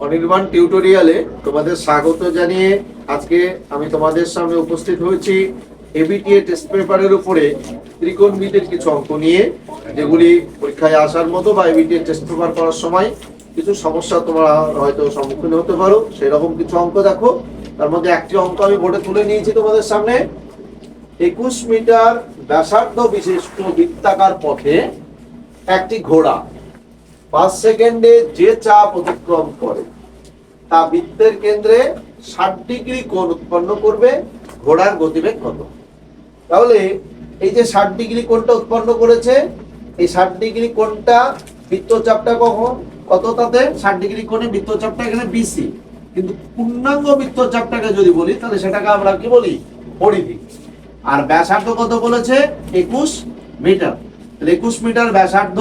অনির্বাণ টিউটোরিয়ালে তোমাদের স্বাগত জানিয়ে আজকে আমি তোমাদের সামনে উপস্থিত হয়েছি এবিটিএ টেস্ট পেপারের উপরে ত্রিকোণমিতির কিছু অঙ্ক নিয়ে, যেগুলি পরীক্ষায় আসার মতো বা এবিটিএ টেস্ট পেপার করার সময় কিছু সমস্যা তোমরা হয়তো সম্মুখীন হতে পারো, সেরকম কিছু অঙ্ক দেখো। তার মধ্যে একটি অঙ্ক আমি বোর্ডে তুলে নিয়েছি তোমাদের সামনে। একুশ মিটার ব্যাসার্ধ বিশিষ্ট বৃত্তাকার পথে একটি ঘোড়া পাঁচ সেকেন্ডে যে চাপ অতিক্রম করে, তা বৃত্তের কেন্দ্রে ষাট ডিগ্রি কোণ উৎপন্ন করবে, ঘোড়ার গতিবেগ কত? তাহলে এই যে ষাট ডিগ্রি কোণটা উৎপন্ন করেছে, এই ষাট ডিগ্রি কোণটা বৃত্তচাপটা কখন? কত তাতে? ষাট ডিগ্রি কোণে বৃত্তচাপটা এখানে বিসি কিন্তু পূর্ণাঙ্গ বৃত্তচাপটাকে যদি বলি, তাহলে সেটাকে আমরা কি বলি? পরিধি। আর ব্যাসার্ধ কত বলেছে? একুশ মিটার। তাহলে একুশ মিটার ব্যাসার্ধ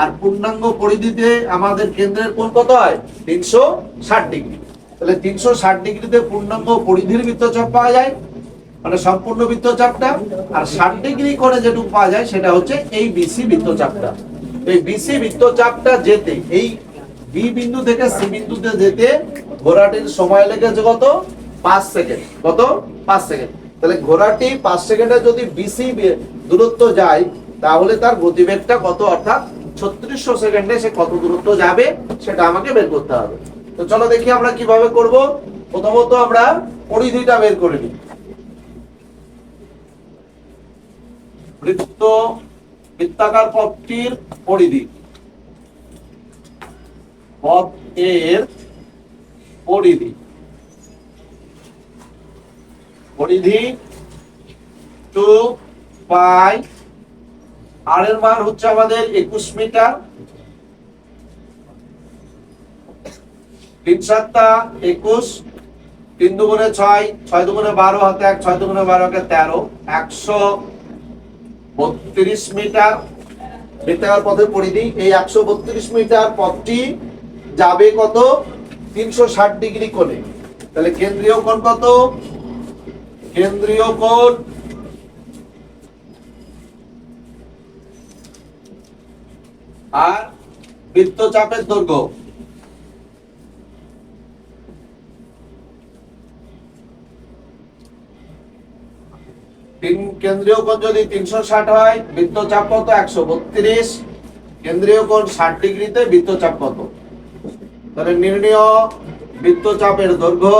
আর পূর্ণাঙ্গ পরিধিতে আমাদের কেন্দ্রের কোণ কত হয়? তিনশো ষাট ডিগ্রি। তাহলে তিনশো ষাট ডিগ্রিতে পূর্ণাঙ্গ পরিধির বৃত্তচাপ পাওয়া যায়? মানে সম্পূর্ণ বৃত্তচাপটা। আর ষাট ডিগ্রি করে যেটুকু পাওয়া যায়, সেটা হচ্ছে এই বিসি বৃত্তচাপটা। এই বিসি বৃত্তচাপটা যেতে, এই বি বিন্দু থেকে সি বিন্দুতে যেতে ঘোড়াটির সময় লেগেছে কত? পাঁচ সেকেন্ড। কত? পাঁচ সেকেন্ড। তাহলে ঘোড়াটি পাঁচ সেকেন্ডে যদি বিসি দূরত্ব যায়, তাহলে তার গতিবেগটা কত? অর্থাৎ ছত্রিশশো সেকেন্ডে সে কত দূরত্ব যাবে সেটা আমাকে বের করতে হবে। তো চলো দেখি আমরা কীভাবে করব। প্রথমত আমরা পরিধিটা বের করে নিই। বৃত্ত বৃত্তাকার পথটির পরিধি। পথ এর পরিধি। পরিধি টু পাই আর এর মান হচ্ছে আমাদের একুশ মিটার। তিন সাতটা একুশ, তিন দুগুণে ছয় ছয় দুগুণে বারো হাতে এক, ছয় দুগুণে বারো হাতে তেরো, একশো বত্রিশ মিটার। বৃত্তাকার পথের পরিধি, এই একশো বত্রিশ মিটার পথটি যাবে কত? তিনশো ষাট ডিগ্রি কোণে। তাহলে কেন্দ্রীয় কোণ কত? কেন্দ্রীয় কোণ আর বৃত্তচাপের দৈর্ঘ্য। তিন, কেন্দ্রীয় কোণ যদি তিনশো ষাট হয়, বৃত্তচাপ কত? একশো বত্রিশ। কেন্দ্রীয় কোণ ষাট ডিগ্রিতে বৃত্তচাপ কত? তাহলে নির্ণয় বৃত্তচাপের দৈর্ঘ্য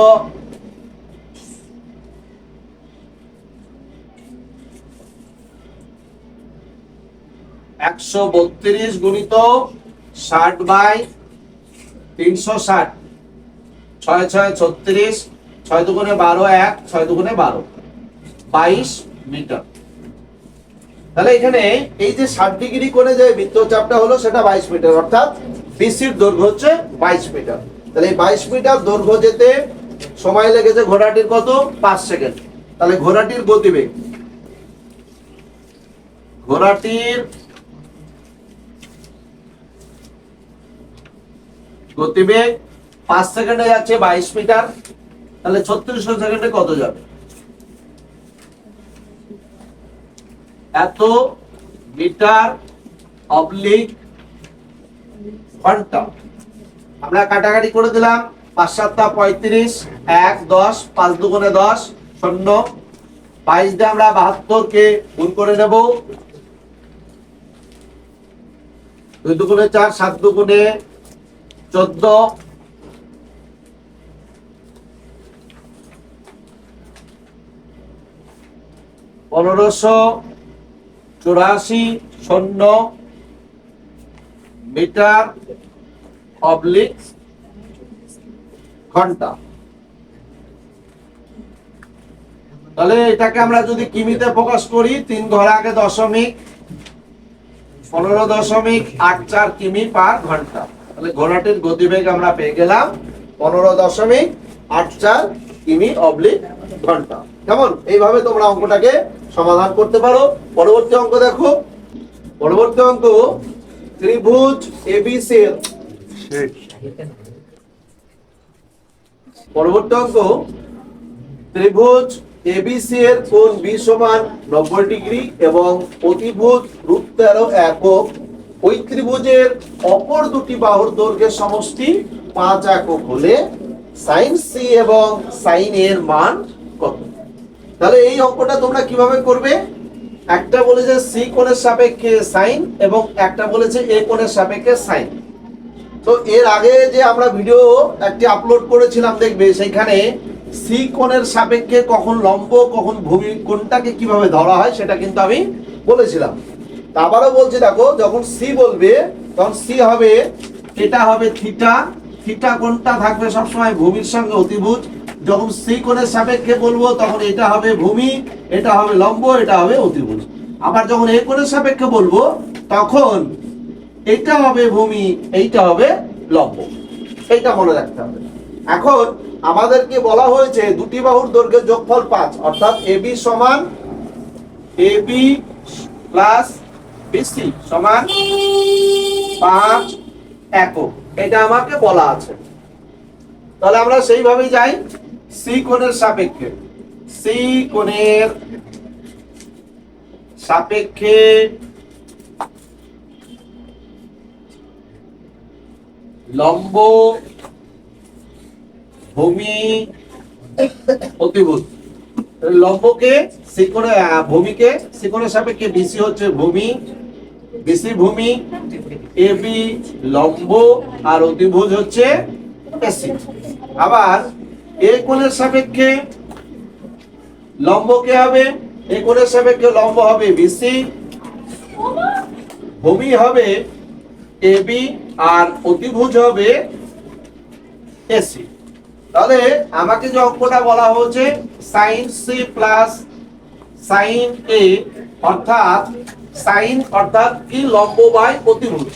একশো বত্রিশ গুণিত ষাট বাই তিনশো ষাট। ছয় ছয় ছত্রিশ, ছয় দুগুণে বারো এক, ছয় দুগুণে বারো। বাইশ মিটার। তাহলে এখানে এই যে ষাট ডিগ্রি করে যে বৃত্তচাপটা হলো, সেটা বাইশ মিটার। অর্থাৎ বিসির দৈর্ঘ্য হচ্ছে বাইশ মিটার। তাহলে এই বাইশ মিটার দৈর্ঘ্য যেতে সময় লেগেছে ঘোড়াটির কত? পাঁচ সেকেন্ড। তাহলে ঘোড়াটির গতিবেগ। ঘোড়াটির গতিবেগ পাঁচ সেকেন্ডে যাচ্ছে বাইশ মিটার, তাহলে ছত্রিশশো সেকেন্ডে কত যাবে? এত মিটার অবলিক ঘণ্টা আমরা কাটাকাটি করে দিলাম, পাঁচ সাতটা পঁয়ত্রিশ, এক, দশ, পাঁচ দুগুণে দশ, শূন্য। বাইশ দিয়ে আমরা বাহাত্তরকে গুণ করে নেব। দুই দুগুণে চার, সাত দুগুণে চোদ্দ। পনেরোশো চুরাশি শূন্য মিটার অবলিক ঘণ্টা। তাহলে এটাকে আমরা যদি কিমিতে প্রকাশ করি, তিন ঘর আগে দশমিক, পনেরো দশমিক আট চার কিমি পার ঘণ্টা। তাহলে ঘোড়াটির গতিবেগ আমরা পেয়ে গেলাম পনেরো দশমিক আট চার কিমি অবলিক ঘণ্টা। কেমন? এইভাবে তোমরা অঙ্কটাকে সমাধান করতে পারো। পরবর্তী অঙ্ক দেখো। পরবর্তী অঙ্ক ত্রিভুজ এবিসি পরবর্তী অঙ্ক ত্রিভুজ এবিসি এর কোণ বি সমান নব্বই ডিগ্রি এবং অতিভুজ রূপ তেরো একক। ওই ত্রিভুজের অপর দুটি বাহুর দৈর্ঘ্যের সমষ্টি পাঁচ একক হলে সাইন সি এবং সাইন এর মান কত? তাহলে এই অঙ্কটা তোমরা কীভাবে করবে? একটা বলেছে সি কোণের সাপেক্ষে সাইন এবং একটা বলেছে এ কোণের সাপেক্ষে সাইন তো এর আগে যে আমরা ভিডিও একটি আপলোড করেছিলাম, দেখবে সেখানে সি কোণের সাপেক্ষে কখন লম্ব, কখন ভূমি কোণটাকে কীভাবে ধরা হয়, সেটা কিন্তু আমি বলেছিলাম। আবারও বলছি, দেখো, যখন সি বলবে, তখন সি হবে, এটা হবে থিটা থিটা কোনটা থাকবে সবসময় ভূমির সঙ্গে অতিভুজ। যখন সি কোণের সাপেক্ষে বলব, তখন এটা হবে ভূমি, এটা হবে লম্ব, এটা হবে অতিভুজ। আবার যখন এ কোণের সাপেক্ষে বলব, তখন এটা হবে ভূমি, এইটা হবে লম্ব। এইটা মনে রাখতে হবে। এখন আমাদেরকে বলা হয়েছে দুটি বাহুর দৈর্ঘ্যের যোগফল পাঁচ, অর্থাৎ এবি সমান এবি প্লাস বিসি সমান পাঁচ একক। এটা আমাকে বলা আছে। তাহলে আমরা সেইভাবেই যাই। সি কোণের সাপেক্ষে। সি কোণের সাপেক্ষে লম্ব ভূমি অতিভূত লম্বকে সিকোণে ভূমিকে সিকোণের সাপেক্ষে বিসি হচ্ছে ভূমি বিসি ভূমি এবি লম্ব আর অতিভুজ হচ্ছে আবার এ কোণের সাপেক্ষে লম্ব কে হবে? এ কোণের সাপেক্ষে লম্ব হবে বিসি ভূমি হবে এবি আর অতিভুজ হবে এসি তাহলে আমাকে যে অঙ্কটা বলা হচ্ছে sine C plus sine A অর্থাৎ সাইন অর্থাৎ কি লম্ব বাই অতিভুজ?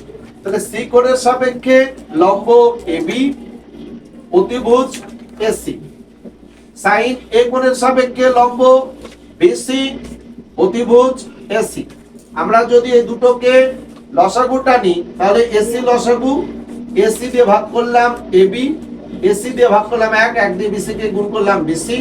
তাহলে সি কোণের সাপেক্ষে লম্ব এবি অতিভুজ এসি সাইন এ কোণের সাপেক্ষে লম্ব বিসি অতিভুজ এসি আমরা যদি এই দুটোকে লসাগু টানি, তাহলে এসি লসাগু এসি দিয়ে ভাগ করলাম এবি এসি দিয়ে ভাগ করলাম এক এক দিয়ে বিসি কে গুণ করলাম বিসি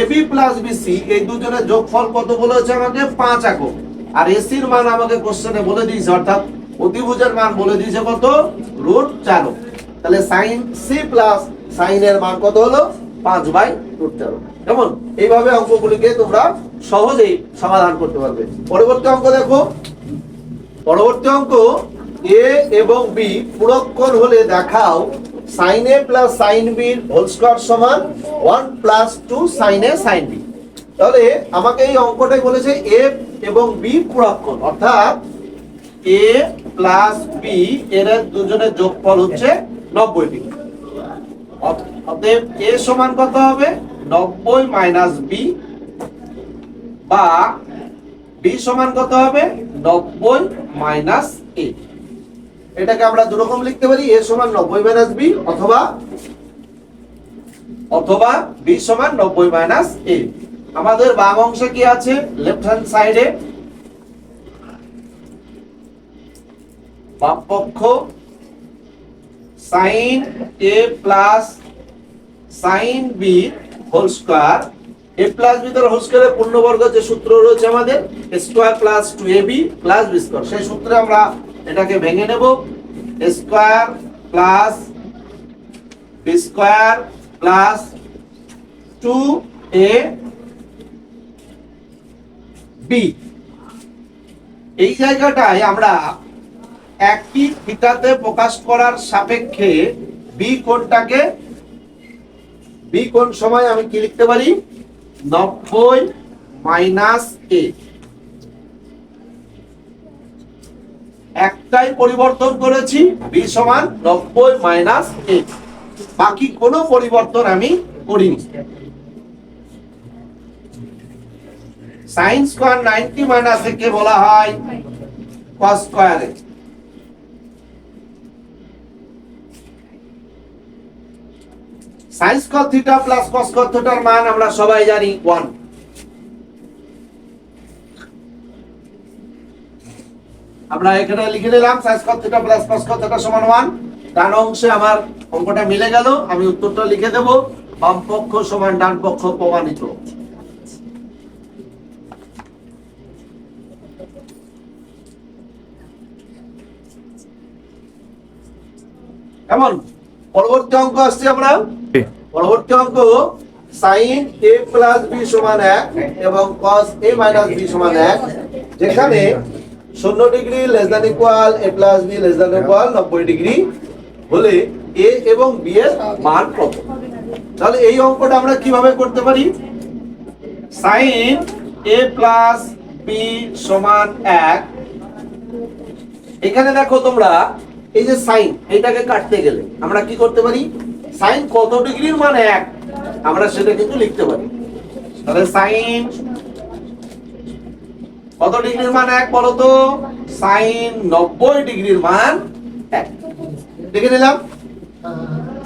এবি প্লাস বিসি এই দুজনের যোগফল কত বলেছে আমাকে? পাঁচ একক আর এসির মান আমাকে কোশ্চেনে বলে দিয়েছে, অর্থাৎ অতিভুজের মান বলে দিয়েছে কত? রুট চার তাহলে সাইন সি প্লাস সাইনের মান কত হলো? পাঁচ বাই রুট তেরো কেমন? এইভাবে অঙ্কগুলিকে তোমরা সহজেই সমাধান করতে পারবে। পরবর্তী অঙ্ক দেখো। পরবর্তী অঙ্ক এ এবং বি পুরক্ষণ হলে দেখাও sine A plus sine B whole square সমান one plus two sine A sine B তাহলে আমাকে এই অঙ্কটাই বলেছে এ এবং বি পুরক্ষণ অর্থাৎ এ প্লাস বি এর দুজনের যোগফল হচ্ছে নব্বই ডিগ্রি। অতএব এ সমান কত হবে? নব্বই মাইনাস বি বা বি সমান কত হবে? নব্বই মাইনাস এ এটাকে আমরা দুরকম লিখতে পারি এ সমান নব্বই মাইনাস বি অথবা অথবা বি সমান নব্বই মাইনাস এ আমাদের বাম অংশে কি আছে? লেফট হ্যান্ড সাইডে বাম পক্ষ sine A plus sine B whole square A plus B তার হোল স্কোয়ারের পূর্ণবর্গ যে সূত্র রয়েছে আমাদের square plus two A B plus B square সেই সূত্রে আমরা এটাকে ভেঙে নেব। Square plus B square plus two A B এই জায়গাটায় আমরা একই থিতাতে প্রকাশ করার সাপেক্ষে বি কোণটাকে বি কোণ সময় আমি কি লিখতে পারি? নব্বই মাইনাস এ একটাই পরিবর্তন করেছি বি সমান নব্বই মাইনাস এ বাকি কোনো পরিবর্তন আমি করিনি। সাইন স্কোয়ার নাইনটি মাইনাস কে বলা হয়? কস স্কোয়ারে sine square theta plus cos square থিটার মান আমরা সবাই জানি ওয়ান আমরা এখানে লিখে নিলাম sine square theta plus cos square theta সমান ওয়ান ডান অংশে আমার অঙ্কটা মিলে গেল, আমি উত্তরটা লিখে দেব। বাম পক্ষ সমান ডান পক্ষ প্রমাণিত। কেমন পরবর্তী অঙ্ক আসছে আমরা। পরবর্তী অঙ্ক সাইন এ প্লাস বি সমান এক এবং কস এ মাইনাস বি সমান এক যেখানে শূন্য degree less than equal A plus B less than equal নব্বই ডিগ্রি হলে এ এবং বি এর মান কত? তাহলে এই অঙ্কটা আমরা কীভাবে করতে পারি? সাইন এ প্লাস বি সমান এক। এখানে দেখো তোমরা এই যে সাইন এটাকে কাটতে গেলে আমরা কি করতে পারি? সাইন কত ডিগ্রির মান এক? আমরা সেটা কিন্তু লিখতে পারি। তাহলে সাইন কত ডিগ্রির মান এক বলো তো? সাইন নব্বই ডিগ্রির মান এক। দেখে নিলাম।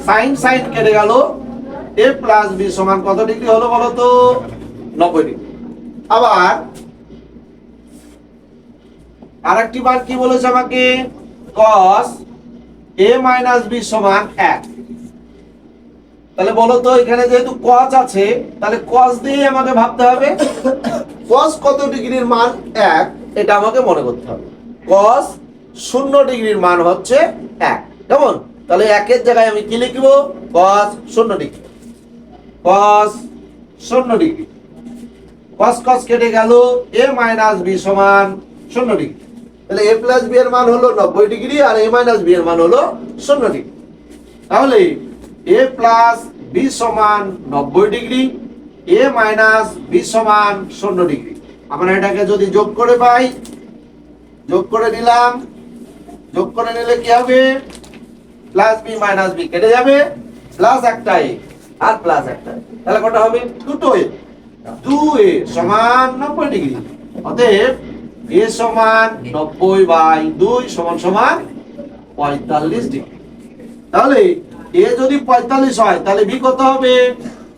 সাইন সাইন কেটে গেল। এ প্লাস বি সমান কত ডিগ্রি হলো বলো তো? নব্বই ডিগ্রি। আবার আরেকটি বার কি বলেছে আমাকে? Cos a মাইনাস বি সমান এক। তাহলে বলো তো, এখানে যেহেতু cos আছে, তাহলে cos দিয়ে আমাকে ভাবতে হবে, cos কত ডিগ্রির মান এক, এটা আমাকে মনে করতে হবে। cos শূন্য ডিগ্রির মান হচ্ছে এক। কেমন? তাহলে একের জায়গায় আমি কি লিখব? cos শূন্য ডিগ্রি। cos শূন্য ডিগ্রি। cos cos কেটে গেল, a মাইনাস বি সমান শূন্য ডিগ্রি। তাহলে এ প্লাস বি এর মান হলো নব্বই ডিগ্রি আর এ মাইনাস বি এর মান হলো শূন্য ডিগ্রি। তাহলে এ প্লাস বি সমান নব্বই ডিগ্রি এ মাইনাস বি সমান শূন্য ডিগ্রি। আমরা এটাকে যদি যোগ করে পাই, যোগ করে নিলাম, যোগ করে নিলে কি হবে? প্লাস বি মাইনাস বি কেটে যাবে প্লাস একটা এ আর প্লাস একটা তাহলে কটা হবে? দুটো এ দু এ সমান নব্বই ডিগ্রি। অতএব এ সমান নব্বই বাই দুই সমান সমান পঁয়তাল্লিশ ডিগ্রি। তাহলে এ যদি পঁয়তাল্লিশ হয়, তাহলে বি কত হবে?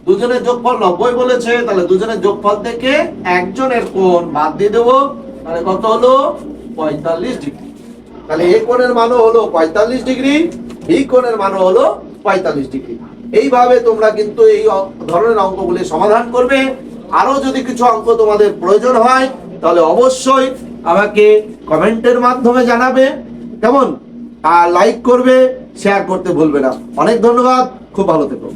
দুজনের যোগফল নব্বই বলেছে, তাহলে দুজনের যোগফল থেকে একজনের কোণ বাদ দিয়ে দেবো, তাহলে কত হলো? পঁয়তাল্লিশ ডিগ্রি। তাহলে এ কোণের মানও হলো পঁয়তাল্লিশ ডিগ্রি, বি কোণের মানও হলো পঁয়তাল্লিশ ডিগ্রি। এইভাবে তোমরা কিন্তু এই ধরনের অঙ্কগুলি সমাধান করবে। আরও যদি কিছু অঙ্ক তোমাদের প্রয়োজন হয় তাহলে অবশ্যই আমাকে কমেন্টের মাধ্যমে জানাবে, কেমন? আর লাইক করবে শেয়ার করতে ভুলবে না। অনেক ধন্যবাদ, খুব ভালো থেকো।